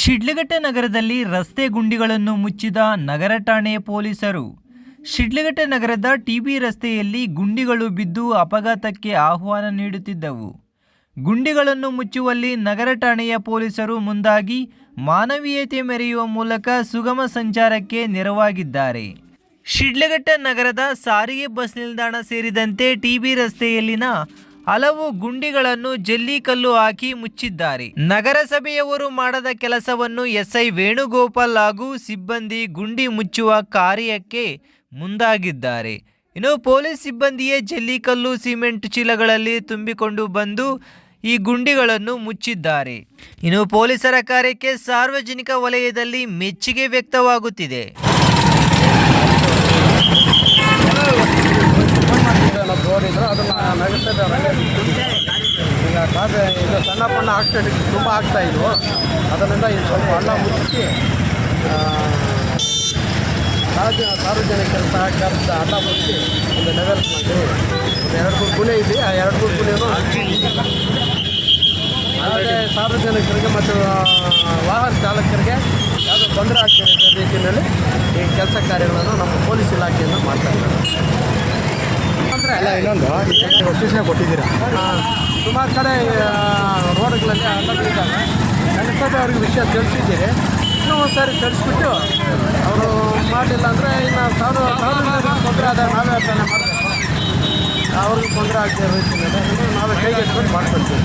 ಶಿಡ್ಲಘಟ್ಟ ನಗರದಲ್ಲಿ ರಸ್ತೆ ಗುಂಡಿಗಳನ್ನು ಮುಚ್ಚಿದ ನಗರ ಠಾಣೆ ಪೊಲೀಸರು. ಶಿಡ್ಲಘಟ್ಟ ನಗರದ ಟಿಬಿ ರಸ್ತೆಯಲ್ಲಿ ಗುಂಡಿಗಳು ಬಿದ್ದು ಅಪಘಾತಕ್ಕೆ ಆಹ್ವಾನ ನೀಡುತ್ತಿದ್ದವು. ಗುಂಡಿಗಳನ್ನು ಮುಚ್ಚುವಲ್ಲಿ ನಗರ ಠಾಣೆಯ ಪೊಲೀಸರು ಮುಂದಾಗಿ ಮಾನವೀಯತೆ ಮೆರೆಯುವ ಮೂಲಕ ಸುಗಮ ಸಂಚಾರಕ್ಕೆ ನೆರವಾಗಿದ್ದಾರೆ. ಶಿಡ್ಲಘಟ್ಟ ನಗರದ ಸಾರಿಗೆ ಬಸ್ ನಿಲ್ದಾಣ ಸೇರಿದಂತೆ ಟಿಬಿ ರಸ್ತೆಯಲ್ಲಿನ ಹಲವು ಗುಂಡಿಗಳನ್ನು ಜಲ್ಲಿಕಲ್ಲು ಹಾಕಿ ಮುಚ್ಚಿದ್ದಾರೆ. ನಗರಸಭೆಯವರು ಮಾಡದ ಕೆಲಸವನ್ನು ಎಸ್ಐ ವೇಣುಗೋಪಾಲ್ ಹಾಗೂ ಸಿಬ್ಬಂದಿ ಗುಂಡಿ ಮುಚ್ಚುವ ಕಾರ್ಯಕ್ಕೆ ಮುಂದಾಗಿದ್ದಾರೆ. ಇನ್ನು ಪೊಲೀಸ್ ಸಿಬ್ಬಂದಿಯೇ ಜಲ್ಲಿಕಲ್ಲು ಸಿಮೆಂಟ್ ಚೀಲಗಳಲ್ಲಿ ತುಂಬಿಕೊಂಡು ಬಂದು ಈ ಗುಂಡಿಗಳನ್ನು ಮುಚ್ಚಿದ್ದಾರೆ. ಇನ್ನು ಪೊಲೀಸರ ಕಾರ್ಯಕ್ಕೆ ಸಾರ್ವಜನಿಕ ವಲಯದಲ್ಲಿ ಮೆಚ್ಚುಗೆ ವ್ಯಕ್ತವಾಗುತ್ತಿದೆ ನಾವು ರೋಡಿದ್ರು ಅದನ್ನು ನಗರಸಭೆ ಈಗ ಇದು ಸಣ್ಣ ಪಣ್ಣ ಆಕ್ಸಿಡೆಂಟ್ ತುಂಬ ಆಗ್ತಾ ಇದ್ವು. ಅದರಿಂದ ಇದು ಸ್ವಲ್ಪ ಅನ್ನ ಮುಚ್ಚಿ ಸಾರ್ವಜನಿಕ ಸಹಕಾರದ ಹಳ್ಳ ಮುಚ್ಚಿ ಒಂದು ಲೆವೆಲ್ ಮಾಡಿ, ಒಂದು ಎರಡು ಮೂರು ಇದೆ. ಆ ಎರಡು ಮೂರು ಗುಣೆಯನ್ನು ಆದರೆ ಸಾರ್ವಜನಿಕರಿಗೆ ಮತ್ತು ವಾಹನ ಚಾಲಕರಿಗೆ ಯಾವುದೋ ತೊಂದರೆ ಆಗ್ತಿರೋ ರೀತಿಯಲ್ಲಿ ಈ ಕೆಲಸ ಕಾರ್ಯಗಳನ್ನು ನಮ್ಮ ಪೊಲೀಸ್ ಇಲಾಖೆಯನ್ನು ಮಾಡ್ತಾ ಇದ್ದಾರೆ. ಅಲ್ಲ ಇನ್ನೊಂದು ಸೂಚನೆ ಕೊಟ್ಟಿದ್ದೀರಾ? ಸುಮಾರು ಕಡೆ ರೋಡ್ಗಳಲ್ಲಿ ಅಲ್ಲದಿದ್ದಾಗ ನಗರಸಭೆ ಅವ್ರಿಗೆ ವಿಷಯ ತಿಳಿಸಿದ್ದೀರಿ. ಇನ್ನೂ ಒಂದು ಸಾರಿ ತಿಳಿಸ್ಬಿಟ್ಟು ಅವರು ಮಾಡಲಿಲ್ಲ ಅಂದರೆ ಇನ್ನು ಸಾವಿರ ಸಾವಿರ ತೊಂದರೆ ಆದಾಗ ನಾವೇ ತಾನೇ ಮಾಡ್ತೀವಿ ಅವ್ರಿಗೆ ತೊಂದರೆ ಆಗ್ತಿರೋ ರೀತಿಯಲ್ಲಿ ನಾವೇ ಕೈಗೆತ್ಕೊಂಡು ಮಾಡ್ಕೊಳ್ತೀವಿ.